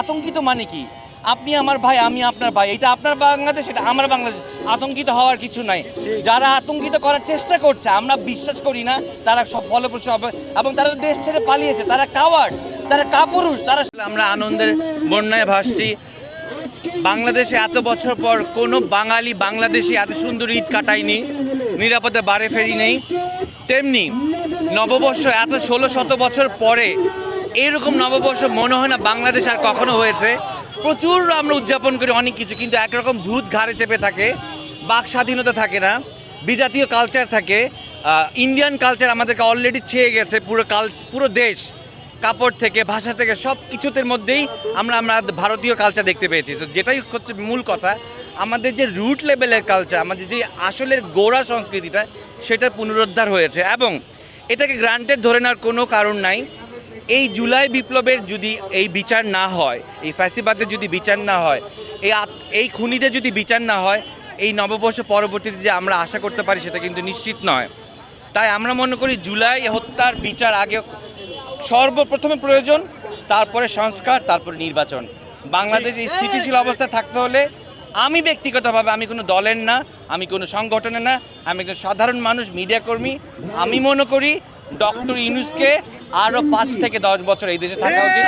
আতঙ্কিত মানে কি? আপনি আমার ভাই, আমি আপনার ভাই, এটা আপনার বাংলাদেশ, এটা আমার বাংলাদেশ। আতঙ্কিত হওয়ার কিছু নাই। যারা আতঙ্কিত করার চেষ্টা করছে, আমরা বিশ্বাস করি না, তারা সব ফলপ্রসূ হবে। এবং তারা দেশ ছেড়ে পালিয়েছে, তারা কাওয়ার্ড তারা কাপুরুষ, তারা আমরা আনন্দের বন্যায় ভাসছি। বাংলাদেশে এত বছর পর কোনো বাঙালি বাংলাদেশে এত সুন্দর ঈদ কাটায়নি, নিরাপদে বাড়ে ফেরি নেই তেমনি নববর্ষ এত ষোলো শত বছর পরে এরকম নববর্ষ মনে হয় না বাংলাদেশ আর কখনো হয়েছে। প্রচুর আমরা উদযাপন করি অনেক কিছু কিন্তু একরকম ভূত ঘাড়ে চেপে থাকে বাক স্বাধীনতা থাকে না বিজাতীয় কালচার থাকে। ইন্ডিয়ান কালচার আমাদেরকে অলরেডি ছেয়ে গেছে পুরো কাল পুরো দেশ কাপড় থেকে ভাষা থেকে সব কিছুতের মধ্যেই আমরা আমরা ভারতীয় কালচার দেখতে পেয়েছি। So, যেটাই হচ্ছে মূল কথা আমাদের যে রুট লেভেলের কালচার আমাদের যে আসলের গোড়া সংস্কৃতিটা সেটা পুনরুদ্ধার হয়েছে। এবং এটাকে গ্রান্টেড ধরে নেওয়ার কোনো কারণ নাই। এই জুলাই বিপ্লবের যদি এই বিচার না হয়, এই ফ্যাসিবাদের যদি বিচার না হয়, এই এই খুনিদের যদি বিচার না হয়, এই নববর্ষ পরবর্তীতে যে আমরা আশা করতে পারি সেটা কিন্তু নিশ্চিত নয়। তাই আমরা মনে করি জুলাই হত্যার বিচার আগে সর্বপ্রথমে প্রয়োজন, তারপরে সংস্কার, তারপরে নির্বাচন। বাংলাদেশ স্থিতিশীল অবস্থায় থাকতে হলে আমি ব্যক্তিগতভাবে আমি কোনো দলের না, আমি কোনো সংগঠনের না, আমি একজন সাধারণ মানুষ, মিডিয়া কর্মী, আমি মনে করি ডক্টর ইউনুসকে আরও পাঁচ থেকে দশ বছর এই দেশে থাকা উচিত।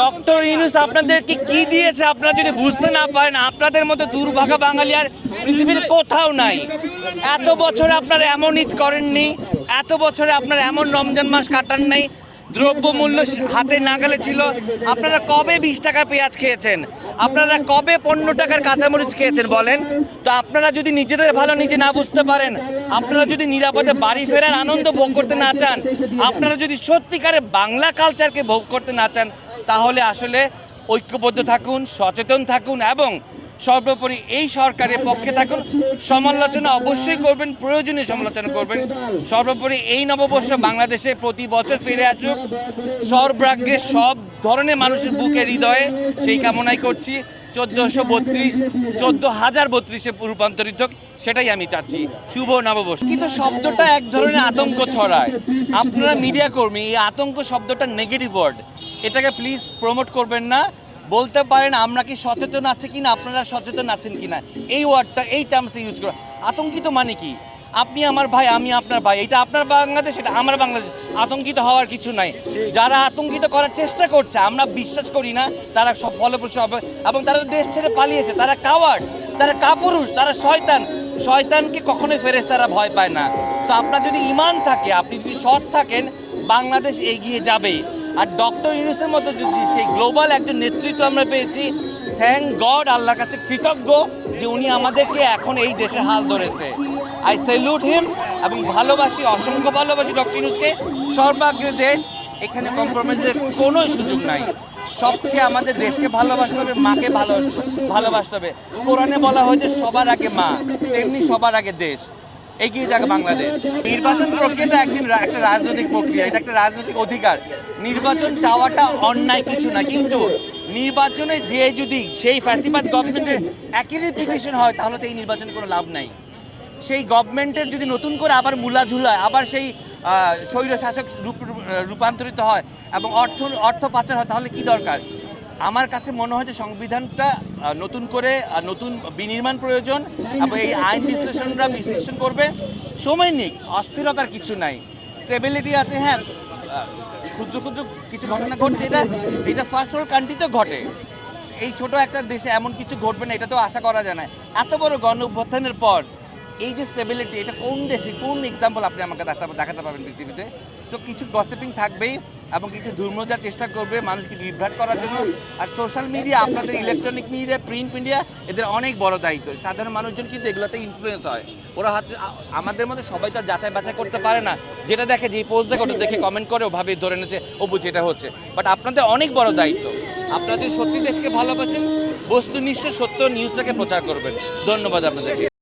ডক্টর ইউনুস, আপনাদেরকে কি দিয়েছে আপনারা যদি বুঝতে না পারেন, আপনাদের মতো দুর্ভাগা বাঙালি আর পৃথিবীর কোথাও নাই। এত বছর আপনারা এমন ঈদ করেননি, এত বছরে আপনার এমন রমজান মাস কাটান নাই দ্রব্যমূল্য হাতে নাগালে ছিল। আপনারা কবে বিশ টাকা পেঁয়াজ খেয়েছেন? আপনারা কবে পনেরো টাকার কাঁচামরিচ খেয়েছেন বলেন? তো আপনারা যদি নিজেদের ভালো নিজে না বুঝতে পারেন, আপনারা যদি নিরাপদে বাড়ি ফেরার আনন্দ ভোগ করতে না চান, আপনারা যদি সত্যিকারে বাংলা কালচারকে ভোগ করতে না চান, তাহলে আসলে ঐক্যবদ্ধ থাকুন, সচেতন থাকুন এবং সর্বোপরি এই সরকারের পক্ষে থাকুন। সমালোচনা অবশ্যই করবেন, প্রয়োজনীয় সমালোচনা করবেন। সর্বোপরি এই নববর্ষ বাংলাদেশে প্রতি বছর ফিরে আসুক। সর্বরাজ্যে সব ধরনের মানুষের বুকে হৃদয়ে সেই কামনাই করছি। চোদ্দোশো বত্রিশ, চোদ্দ হাজার বত্রিশে রূপান্তরিত সেটাই আমি চাচ্ছি। শুভ নববর্ষ। কিন্তু শব্দটা এক ধরনের আতঙ্ক ছড়ায়। আপনারা মিডিয়া কর্মী, এই আতঙ্ক শব্দটা নেগেটিভ ওয়ার্ড এটাকে প্লিজ প্রমোট করবেন না। বলতে পারেন আমরা কি সচেতন আছে কিনা, আপনারা সচেতন আছেন কিনা? এই ওয়ার্ডটা এই টার্মসে ইউজ করো আতঙ্কিত মানে কি? আপনি আমার ভাই, আমি আপনার ভাই, এটা আপনার বাংলাদেশ, এটা আমার বাংলাদেশ। আতঙ্কিত হওয়ার কিছু নাই। যারা আতঙ্কিত করার চেষ্টা করছে, আমরা বিশ্বাস করি না, তারা সব ফলপ্রসূ হবে। এবং তারা দেশ ছেড়ে পালিয়েছে, তারা কাওয়ার্ড তারা কাপুরুষ, তারা শয়তান। শয়তানকে কখনোই ফেরেস তারা ভয় পায় না। তো আপনার যদি ইমান থাকে, আপনি যদি সৎ থাকেন, বাংলাদেশ এগিয়ে যাবে আর ডক্টর ইউনুসের মতো যদি সেই গ্লোবাল একজন নেতৃত্ব আমরা পেয়েছি থ্যাংক গড আল্লাহর কাছে কৃতজ্ঞ যে উনি আমাদেরকে এখন এই দেশে হাল ধরেছে। আই স্যালুট হিম এবং ভালোবাসি, অসংখ্য ভালোবাসি ডক্টর ইউনুসকে। সর্বাগ্রে দেশ, এখানে কম্প্রোমাইজের কোনো সুযোগ নাই। সবচেয়ে আমাদের দেশকে ভালোবাসতে হবে, মাকে ভালো ভালোবাসতে হবে। কোরআনে বলা হয়েছে, সবার আগে মা, তেমনি সবার আগে দেশ। এগিয়ে যাক বাংলাদেশ। নির্বাচন প্রক্রিয়াটা একদিন একটা রাজনৈতিক প্রক্রিয়া, এটা একটা রাজনৈতিক অধিকার। নির্বাচন চাওয়াটা অন্যায় কিছু না, কিন্তু নির্বাচনে যে যদি সেই ফ্যাসিবাদ গভর্নমেন্টের একই ডিভিশন হয়, তাহলে তো এই নির্বাচনে কোনো লাভ নাই। সেই গভর্নমেন্টের যদি নতুন করে আবার মূলা ঝুলায়, আবার সেই স্বৈর শাসক রূপ রূপান্তরিত হয় এবং অর্থ অর্থ পাচার হয়, তাহলে কি দরকার? আমার কাছে মনে হয় যে সংবিধানটা নতুন করে নতুন বিনির্মাণ প্রয়োজন। এবং এই আইন বিশ্লেষণরা বিশ্লেষণ করবে। সময় নিক অস্থিরতার কিছু নাই। স্টেবিলিটি আছে হ্যাঁ ক্ষুদ্র ক্ষুদ্র কিছু ঘটনা ঘটছে। এটা এটা ফার্স্ট ওয়ার্ল্ড কান্ট্রিতেও ঘটে। এই ছোট একটা দেশে এমন কিছু ঘটবে না এটা তো আশা করা যায় না। এত বড় গণ অভ্যুত্থানের পর এই যে স্টেবিলিটি এটা কোন দেশে কোন এক্সাম্পল আপনি আমাকে দেখাতে দেখাতে পারবেন পৃথিবীতে? সো কিছু গসিপিং থাকবেই। এবং কিছু ধর্মজার চেষ্টা করবে মানুষকে বিভ্রাট করার জন্য। আর সোশ্যাল মিডিয়া আপনাদের ইলেকট্রনিক মিডিয়া প্রিন্ট মিডিয়া এদের অনেক বড় দায়িত্ব। সাধারণ মানুষজন কিন্তু এগুলোতে ইনফ্লুয়েন্স হয়। ওরা হচ্ছে আমাদের মধ্যে সবাই তো যাচাই বাছাই করতে পারে না। যেটা দেখে, যে পোস্ট দেখে, ওটা দেখে কমেন্ট করে, ওভাবে ধরে নিয়েছে, ও বুঝি এটা হচ্ছে। বাট আপনাদের অনেক বড় দায়িত্ব। আপনারা যদি সত্যি দেশকে ভালোবাসেন, বস্তুনিষ্ঠ সত্য নিউজটাকে প্রচার করবেন। ধন্যবাদ আপনাদেরকে।